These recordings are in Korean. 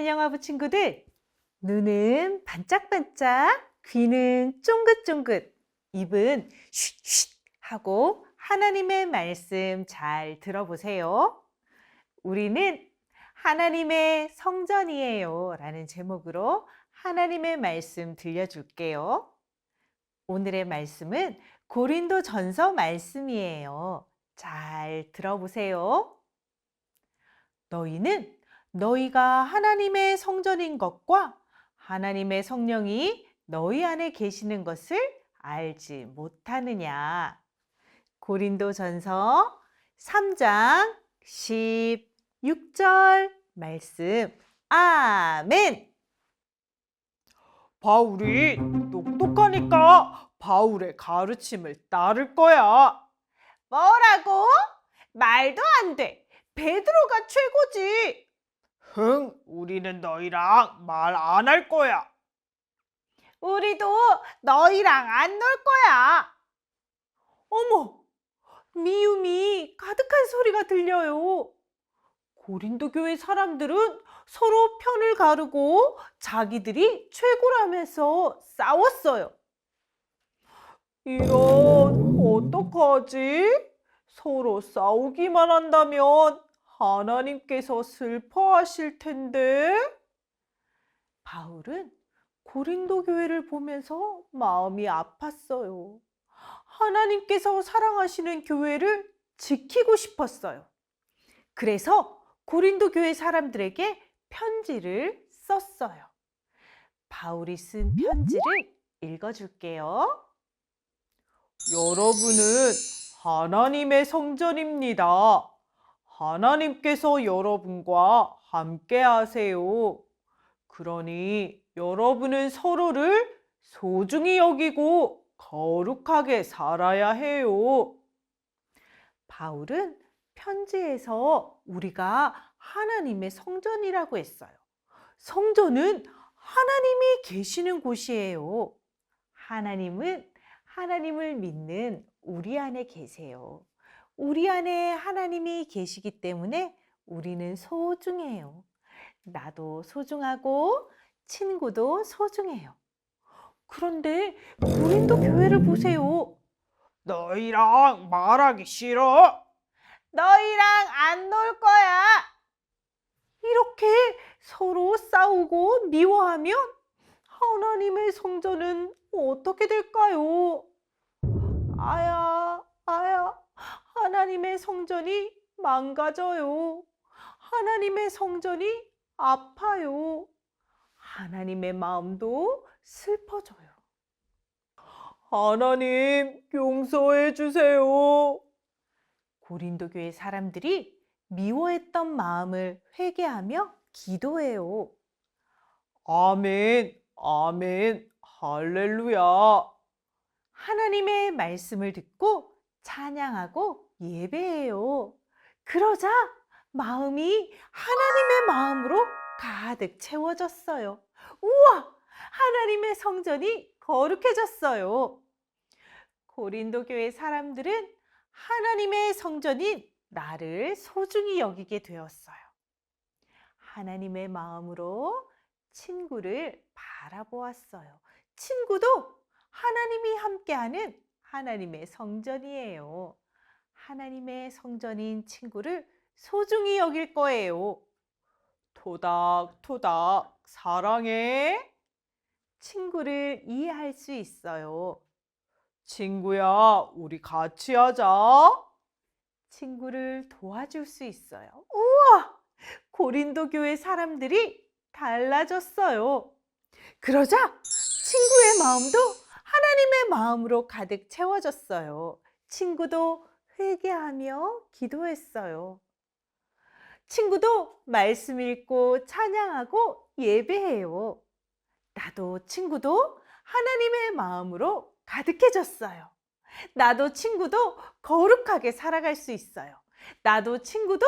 사랑하는 영화부 친구들, 눈은 반짝반짝, 귀는 쫑긋쫑긋, 입은 쉿쉿 하고 하나님의 말씀 잘 들어보세요. 우리는 하나님의 성전이에요. 라는 제목으로 하나님의 말씀 들려줄게요. 오늘의 말씀은 고린도 전서 말씀이에요. 잘 들어보세요. 너희는 너희가 하나님의 성전인 것과 하나님의 성령이 너희 안에 계시는 것을 알지 못하느냐. 고린도 전서 3장 16절 말씀. 아멘. 바울이 똑똑하니까 바울의 가르침을 따를 거야. 뭐라고? 말도 안 돼. 베드로가 최고지. 흥, 우리는 너희랑 말 안 할 거야. 우리도 너희랑 안 놀 거야. 어머, 미움이 가득한 소리가 들려요. 고린도 교회 사람들은 서로 편을 가르고 자기들이 최고라면서 싸웠어요. 이런, 어떡하지? 서로 싸우기만 한다면 하나님께서 슬퍼하실 텐데. 바울은 고린도 교회를 보면서 마음이 아팠어요. 하나님께서 사랑하시는 교회를 지키고 싶었어요. 그래서 고린도 교회 사람들에게 편지를 썼어요. 바울이 쓴 편지를 읽어줄게요. 여러분은 하나님의 성전입니다. 하나님께서 여러분과 함께 하세요. 그러니 여러분은 서로를 소중히 여기고 거룩하게 살아야 해요. 바울은 편지에서 우리가 하나님의 성전이라고 했어요. 성전은 하나님이 계시는 곳이에요. 하나님은 하나님을 믿는 우리 안에 계세요. 우리 안에 하나님이 계시기 때문에 우리는 소중해요. 나도 소중하고 친구도 소중해요. 그런데 고린도 교회를 보세요. 너희랑 말하기 싫어. 너희랑 안 놀 거야. 이렇게 서로 싸우고 미워하면 하나님의 성전은 어떻게 될까요? 아야, 아야, 하나님의 성전이 망가져요. 하나님의 성전이 아파요. 하나님의 마음도 슬퍼져요. 하나님 용서해 주세요. 고린도 교회 사람들이 미워했던 마음을 회개하며 기도해요. 아멘, 아멘, 할렐루야. 하나님의 말씀을 듣고 찬양하고 예배해요. 그러자 마음이 하나님의 마음으로 가득 채워졌어요. 우와! 하나님의 성전이 거룩해졌어요. 고린도 교회 사람들은 하나님의 성전인 나를 소중히 여기게 되었어요. 하나님의 마음으로 친구를 바라보았어요. 친구도 하나님이 함께하는 하나님의 성전이에요. 하나님의 성전인 친구를 소중히 여길 거예요. 토닥토닥 사랑해. 친구를 이해할 수 있어요. 친구야, 우리 같이 하자. 친구를 도와줄 수 있어요. 우와! 고린도 교회 사람들이 달라졌어요. 그러자 친구의 마음도 하나님의 마음으로 가득 채워졌어요. 친구도 회개하며 기도했어요. 친구도 말씀 읽고 찬양하고 예배해요. 나도 친구도 하나님의 마음으로 가득해졌어요. 나도 친구도 거룩하게 살아갈 수 있어요. 나도 친구도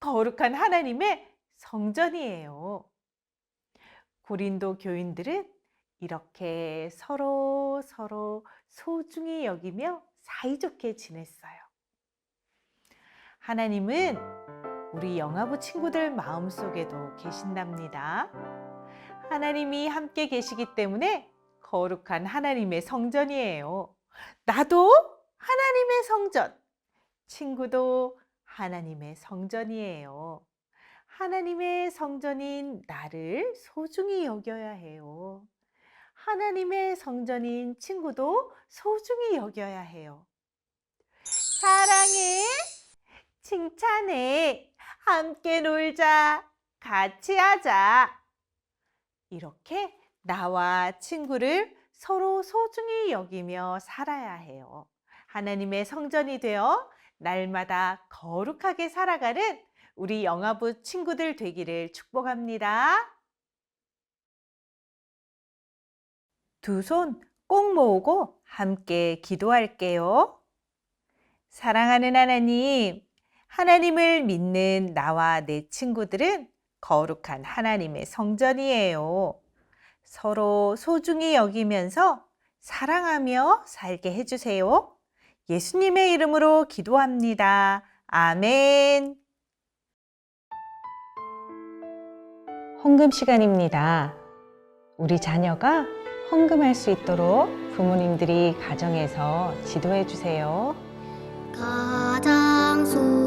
거룩한 하나님의 성전이에요. 고린도 교인들은 이렇게 서로 서로 소중히 여기며 사이좋게 지냈어요. 하나님은 우리 영아부 친구들 마음속에도 계신답니다. 하나님이 함께 계시기 때문에 거룩한 하나님의 성전이에요. 나도 하나님의 성전, 친구도 하나님의 성전이에요. 하나님의 성전인 나를 소중히 여겨야 해요. 하나님의 성전인 친구도 소중히 여겨야 해요. 사랑해, 칭찬해, 함께 놀자, 같이 하자. 이렇게 나와 친구를 서로 소중히 여기며 살아야 해요. 하나님의 성전이 되어 날마다 거룩하게 살아가는 우리 영아부 친구들 되기를 축복합니다. 두 손 꼭 모으고 함께 기도할게요. 사랑하는 하나님, 하나님을 믿는 나와 내 친구들은 거룩한 하나님의 성전이에요. 서로 소중히 여기면서 사랑하며 살게 해주세요. 예수님의 이름으로 기도합니다. 아멘. 헌금 시간입니다. 우리 자녀가 헌금할 수 있도록 부모님들이 가정에서 지도해 주세요. 가장 소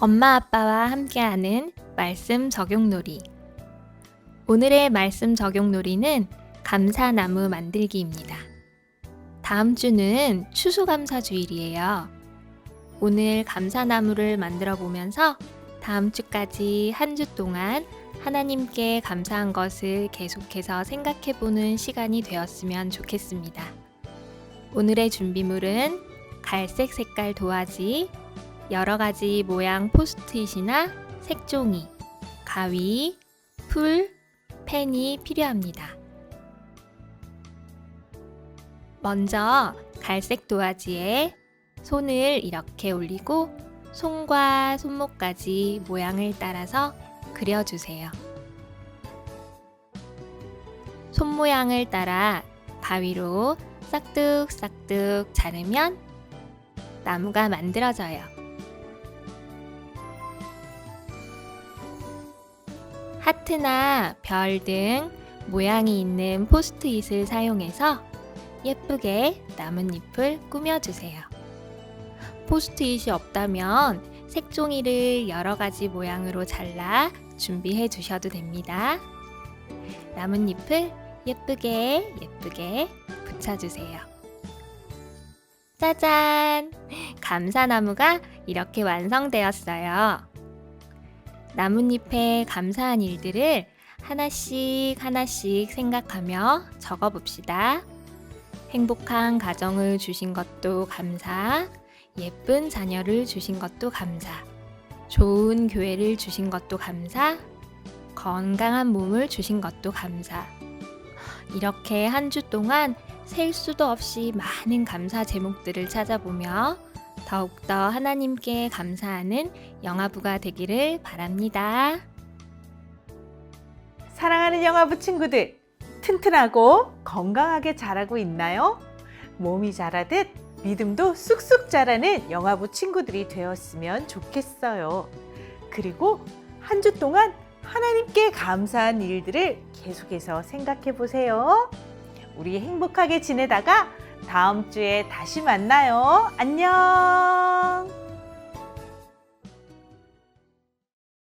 엄마 아빠와 함께하는 말씀 적용놀이. 오늘의 말씀 적용놀이는 감사나무 만들기입니다. 다음 주는 추수감사 주일이에요. 오늘 감사나무를 만들어 보면서 다음 주까지 한 주 동안 하나님께 감사한 것을 계속해서 생각해 보는 시간이 되었으면 좋겠습니다. 오늘의 준비물은 갈색 색깔 도화지, 여러 가지 모양 포스트잇이나 색종이, 가위, 풀, 펜이 필요합니다. 먼저 갈색 도화지에 손을 이렇게 올리고 손과 손목까지 모양을 따라서 그려주세요. 손 모양을 따라 가위로 싹둑싹둑 자르면 나무가 만들어져요. 하트나 별 등 모양이 있는 포스트잇을 사용해서 예쁘게 나뭇잎을 꾸며주세요. 포스트잇이 없다면 색종이를 여러 가지 모양으로 잘라 준비해 주셔도 됩니다. 나뭇잎을 예쁘게 예쁘게 붙여주세요. 짜잔! 감사나무가 이렇게 완성되었어요. 나뭇잎에 감사한 일들을 하나씩 하나씩 생각하며 적어 봅시다. 행복한 가정을 주신 것도 감사, 예쁜 자녀를 주신 것도 감사, 좋은 교회를 주신 것도 감사, 건강한 몸을 주신 것도 감사. 이렇게 한 주 동안 셀 수도 없이 많은 감사 제목들을 찾아보며 더욱더 하나님께 감사하는 영화부가 되기를 바랍니다. 사랑하는 영화부 친구들, 튼튼하고 건강하게 자라고 있나요? 몸이 자라듯 믿음도 쑥쑥 자라는 영화부 친구들이 되었으면 좋겠어요. 그리고 한 주 동안 하나님께 감사한 일들을 계속해서 생각해 보세요. 우리 행복하게 지내다가 다음 주에 다시 만나요. 안녕!